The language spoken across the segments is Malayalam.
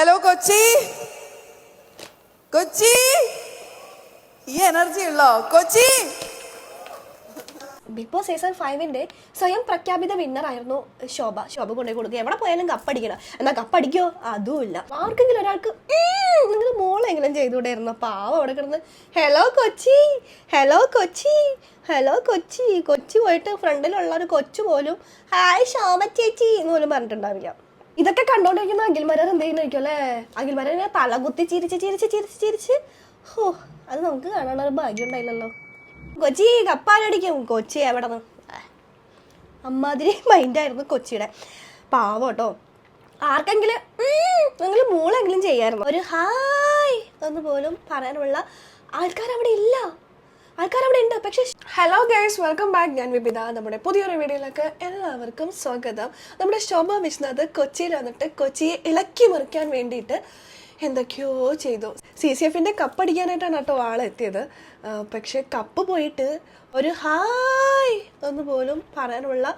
ഹലോ കൊച്ചി. കൊച്ചി. ഈ എനർജി ഉള്ളോ? കൊച്ചി. ബിഗ് ബോസ് സീസൺ ഫൈവിന്റെ സ്വയം പ്രഖ്യാപിത വിന്നർ ആയിരുന്നു ശോഭ. ശോഭ കൊണ്ടേ കൊടുക്കുക. എവിടെ പോയാലും കപ്പടിക്കണം എന്നാ കപ്പടിക്കോ അതുമില്ല. ആർക്കെങ്കിലും ഒരാൾക്ക് നിങ്ങൾ മോളെങ്കിലും ചെയ്തുകൂടായിരുന്നു പാവം അവിടെ കിടന്ന് hello Kochi. Hello Kochi. Hello Kochi. Kochi പോയിട്ട് ഫ്രണ്ടിലുള്ള ഒരു കൊച്ചു പോലും ഹായ് ശോഭ ചേച്ചി. എന്ന് പോലും പറഞ്ഞിട്ടുണ്ടാവില്ല. ഇതൊക്കെ കണ്ടോണ്ടിരിക്കുന്ന അഖിൽമാരർ എന്ത് ചെയ്യുന്നതായിരിക്കും അല്ലേ? അഖിൽമാരെ തലകുത്തി ചിരിച്ച് ചിരിച്ച് ചിരിച്ച് ചിരിച്ച്. ഹോ അത് നമുക്ക് കാണാനുള്ള ഒരു ഭാഗ്യം ഉണ്ടായില്ലല്ലോ. കൊച്ചി കപ്പാലടിക്കും. കൊച്ചി എവിടെ നിന്ന് അമ്മാതിരി മൈൻഡായിരുന്നു കൊച്ചിയുടെ. പാവം കേട്ടോ. ആർക്കെങ്കിലും നിങ്ങൾ മൂളെങ്കിലും ചെയ്യായിരുന്നു. ഒരു ഹായ് എന്ന് പോലും പറയാനുള്ള ആൾക്കാർ അവിടെ ഇല്ല. പക്ഷെ ഹലോ ഗൈസ് വെൽക്കം ബാക്ക് ഞാൻ വിപിത നമ്മുടെ പുതിയൊരു വീഡിയോയിലേക്ക് എല്ലാവർക്കും സ്വാഗതം. നമ്മുടെ ശോഭ വിശ്വനാഥ് കൊച്ചിയിൽ വന്നിട്ട് കൊച്ചിയെ ഇളക്കി മറിക്കാൻ വേണ്ടിയിട്ട് എന്തൊക്കെയോ ചെയ്തു. സി സി എഫിന്റെ കപ്പടിക്കാനായിട്ടാണ് കേട്ടോ ആളെത്തിയത്. പക്ഷേ കപ്പ് പോയിട്ട് ഒരു ഹായ് എന്ന് പോലും പറയാനുള്ള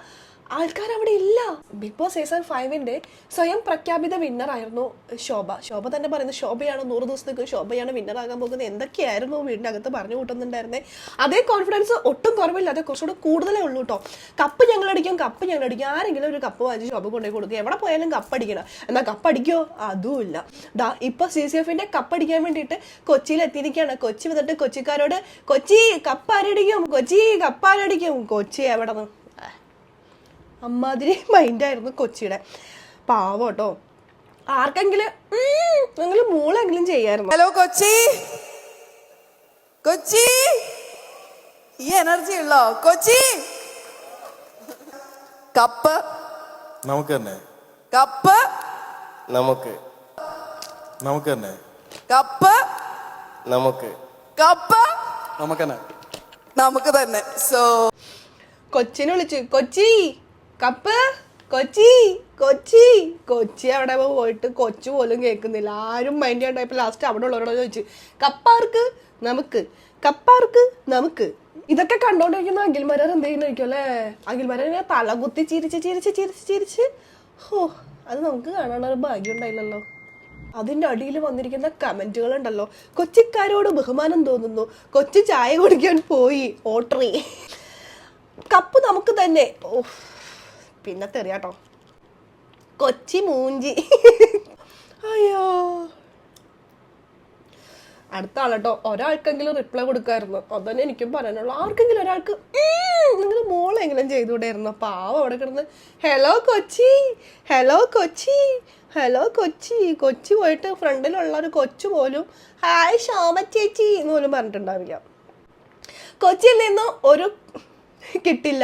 ആൾക്കാർ അവിടെ ഇല്ല ബിഗ് ബോസ് സീസൺ ഫൈവിന്റെ സ്വയം പ്രഖ്യാപിത വിന്നർ ആയിരുന്നു ശോഭ. ശോഭ തന്നെ പറയുന്നത് ശോഭയാണ് നൂറ് ദിവസത്തേക്ക് ശോഭയാണ് വിന്നർ ആകാൻ പോകുന്നത്. എന്തൊക്കെയായിരുന്നു വീടിന്റെ അകത്ത് പറഞ്ഞു കൂട്ടുന്നുണ്ടായിരുന്നേ? അതേ കോൺഫിഡൻസ് ഒട്ടും കുറവില്ല അതേ കുറച്ചുകൂടെ കൂടുതലേ ഉള്ളൂ കേട്ടോ കപ്പ് ഞങ്ങൾ അടിക്കും കപ്പ് ഞങ്ങൾ അടിക്കും ആരെങ്കിലും ഒരു കപ്പ് വാങ്ങിച്ച് ശോഭ കൊണ്ടുപോയി കൊടുക്കുക. എവിടെ പോയാലും കപ്പ് അടിക്കണം എന്നാൽ കപ്പ് അടിക്കോ അതുമില്ല. ദാ ഇപ്പൊ സി സി എഫിന്റെ കപ്പ് അടിക്കാൻ വേണ്ടിയിട്ട് കൊച്ചിയിൽ എത്തിയിരിക്കുകയാണ് കൊച്ചി വന്നിട്ട് കൊച്ചിക്കാരോട് കൊച്ചി കപ്പ് ആരടിക്കും കൊച്ചി കപ്പ് ആരടിക്കും കൊച്ചി എവിടെ നിന്ന് അമ്മാതിരി മൈൻഡായിരുന്നു കൊച്ചിയുടെ. പാവം കേട്ടോ. ആർക്കെങ്കിലും നിങ്ങൾ മൂളെങ്കിലും ചെയ്യായിരുന്നു? ഹലോ കൊച്ചി. കൊച്ചി. ഈ എനർജി ഉള്ളോ? കൊച്ചി. കപ്പ്. നമുക്ക് തന്നെ. കപ്പ്. നമുക്ക്. നമുക്ക് തന്നെ. കപ്പ്. നമുക്ക്. കപ്പ്. നമുക്ക് തന്നെ. നമുക്ക് തന്നെ. സോ കൊച്ചിനെ വിളിച്ചു. കൊച്ചി. കപ്പ്? കൊച്ചി? കൊച്ചി? കൊച്ചി അവിടെ പോയിട്ട് കൊച്ചു പോലും കേൾക്കുന്നില്ല. ആരും മൈൻഡ് ചെയ്യണ്ടായപ്പോൾ ലാസ്റ്റ് അവിടെ ഉള്ളവരോട് ചോദിച്ചു കപ്പാർക്ക്? നമുക്ക്. കപ്പാർക്ക്? നമുക്ക്. ഇതൊക്കെ കണ്ടോണ്ടിരിക്കുന്ന അഖിൽമരർ എന്ത് ചെയ്യുന്നതായിരിക്കും അല്ലേ? അഖിൽമാരെ തലകുത്തി ചിരിച്ച് ചിരിച്ച് ചിരിച്ച് ചിരിച്ച്. ഹോ അത് നമുക്ക് കാണാനുള്ള ഒരു ഭാഗ്യം ഉണ്ടായില്ലല്ലോ. അതിന്റെ അടിയിൽ വന്നിരിക്കുന്ന കമന്റുകൾ ഉണ്ടല്ലോ. കൊച്ചിക്കാരോട് ബഹുമാനം തോന്നുന്നു. കൊച്ചു ചായ കുടിക്കാൻ പോയി. ഓട്ടറി. കപ്പ് നമുക്ക് തന്നെ. ഓ പിന്നെ തെറിയാട്ടോ. കൊച്ചി മൂഞ്ചി. അയ്യോ. അടുത്ത ആളട്ടോ. ഒരാൾക്കെങ്കിലും റിപ്ലൈ കൊടുക്കായിരുന്നു. അതന്നെ എനിക്കും പറയാനുള്ളൂ. ആർക്കെങ്കിലും ഒരാൾക്ക് നിങ്ങൾ മോളെങ്കിലും ചെയ്തുകൂടായിരുന്നു പാവം അവിടെ കിടന്ന് hello Kochi. Hello Kochi. Hello Kochi. Kochi പോയിട്ട് ഫ്രണ്ടിലുള്ള ഒരു കൊച്ചു പോലും ഹായ് ശോഭ ചേച്ചി എന്ന് പോലും പറഞ്ഞിട്ടുണ്ടാവില്ല. കൊച്ചിയിൽ നിന്ന് ഒരു കിട്ടില്ല.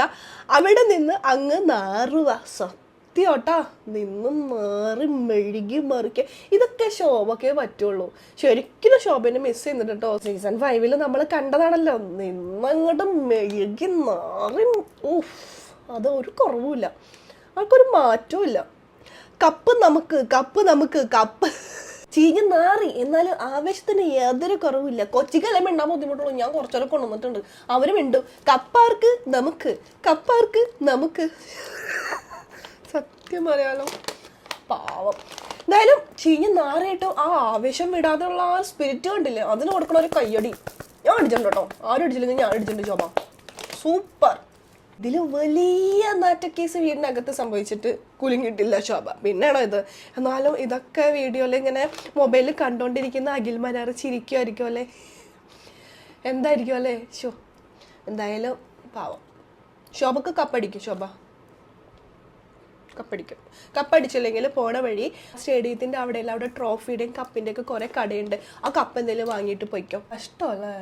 അവിടെ നിന്ന് അങ്ങ് നാറുക സത്യോട്ടാ നിന്നും മാറി മെഴുകി മറിക്കുക ഇതൊക്കെ ശോഭക്കേ പറ്റുള്ളൂ. ശരിക്കും ശോഭനെ മിസ് ചെയ്യുന്നുണ്ട് കേട്ടോ സീസൺ ഫൈവിൽ നമ്മൾ കണ്ടതാണല്ലോ. നിന്നങ്ങോട്ട് മെഴുകി നാറി ഊഫ് അത് ഒരു കുറവുമില്ല. ആൾക്കൊരു മാറ്റവും ഇല്ല കപ്പ് നമുക്ക് കപ്പ് നമുക്ക് കപ്പ് ചീഞ്ഞ് നാറി. എന്നാലും ആവേശത്തിന് യാതൊരു കുറവില്ല കൊച്ചിക്കല്ലേ മിണ്ടാൻ ബുദ്ധിമുട്ടുള്ളൂ. ഞാൻ കുറച്ചൊക്കെ കൊണ്ടുവന്നിട്ടുണ്ട്. അവരും മിണ്ടും. കപ്പാർക്ക് നമുക്ക്. കപ്പാർക്ക് നമുക്ക്. സത്യം പറയാലോ. പാവം. എന്തായാലും ചീഞ്ഞ് നാറിയിട്ട് ആ ആവേശം വിടാതെയുള്ള ആ സ്പിരിറ്റ് കണ്ടില്ലേ? അതിന് കൊടുക്കണ ഒരു കയ്യടി. ഞാൻ അടിച്ചിട്ടുണ്ട് കേട്ടോ. ആരും അടിച്ചില്ലെങ്കിൽ ഞാൻ അടിച്ചിട്ടുണ്ട് ചോബ സൂപ്പർ. ഇതിൽ വലിയ നാറ്റക്കേസ് വീടിനകത്ത് സംഭവിച്ചിട്ട് കുലുങ്ങിയിട്ടില്ല ശോഭ. പിന്നെയാണോ ഇത്. എന്നാലും ഇതൊക്കെ വീഡിയോയിൽ ഇങ്ങനെ മൊബൈലിൽ കണ്ടോണ്ടിരിക്കുന്ന അഖിൽ മനാർ ചിരിക്കുമായിരിക്കും അല്ലേ? എന്തായിരിക്കും അല്ലേ? ഷോ എന്തായാലും പാവം. ശോഭക്ക് കപ്പടിക്കും ശോഭ. കപ്പടിക്കും. കപ്പടിച്ചില്ലെങ്കിൽ പോണ വഴി സ്റ്റേഡിയത്തിന്റെ അവിടെയുള്ള അവിടെ ട്രോഫിയുടെയും കപ്പിന്റെ ഒക്കെ കുറെ കടയുണ്ട്. ആ കപ്പ് എന്തെങ്കിലും വാങ്ങിയിട്ട് പോയിക്കോ. കഷ്ടമല്ലേ